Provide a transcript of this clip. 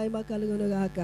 మహిమ కలుగునుగాక